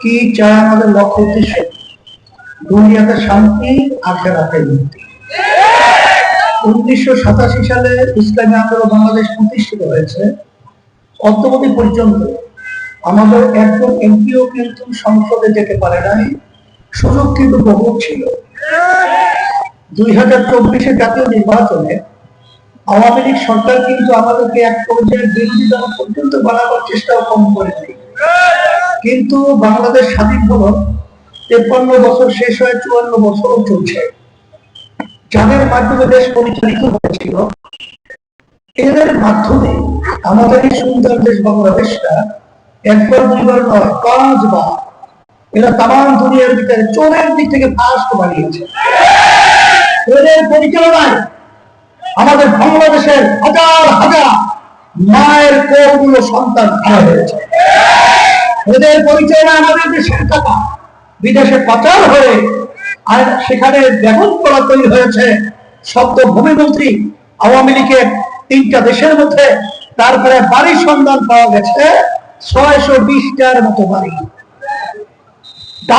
কি চায় আমাদের লক্ষ্য উদ্দেশ্য? দুনিয়াতে শান্তি আখেরাতে মুক্তি। উনিশশো সাতাশি সালে ইসলামী আন্দোলন বাংলাদেশ প্রতিষ্ঠিত হয়েছে। অদ্যবধি পর্যন্ত আমাদের একজন এমপিও কিন্তু সংসদে যেতে পারে নাই, সুযোগ কিন্তু বহু ছিল। দুই হাজার চব্বিশে জাতীয় নির্বাচনে আওয়ামী লীগ সরকার কিন্তু আমাদেরকে এক পর্যায়ে বিরোধী দল পর্যন্ত বাড়াবার চেষ্টাও কম করেনি। কিন্তু বাংলাদেশ স্বাধীন হলো তেপ্পান্ন বছর শেষ হয়ে, চুয়ান্ন বছরও চলছে। যাদের মাধ্যমে দেশ পরিচালিত হয়েছিল, এদের মাধ্যমে আমাদের এই সুন্দর দেশ বাংলাদেশটা একবার, দুইবার নয়, পাঁচবার এরা তাম দুনিয়ার ভিতরে চোরের দিক থেকে ফার্স্ট বানিয়েছে। এদের পরিচালনায় আমাদের বাংলাদেশের হাজার হাজার মায়ের কোগুলো সন্তান হারা হয়েছে। এদের পরিচয় না আমাদের দেশের কথা, বিদেশে পাচার হয়ে আর সেখানে ব্যাপক করা তৈরি হয়েছে, শব্দ ভূমিমন্ত্রী আওয়ামী লীগের তিনটা দেশের মধ্যে, তারপরে বাড়ির সন্ধান পাওয়া গেছে, ছয়শো বিশটার মতো বাড়ি।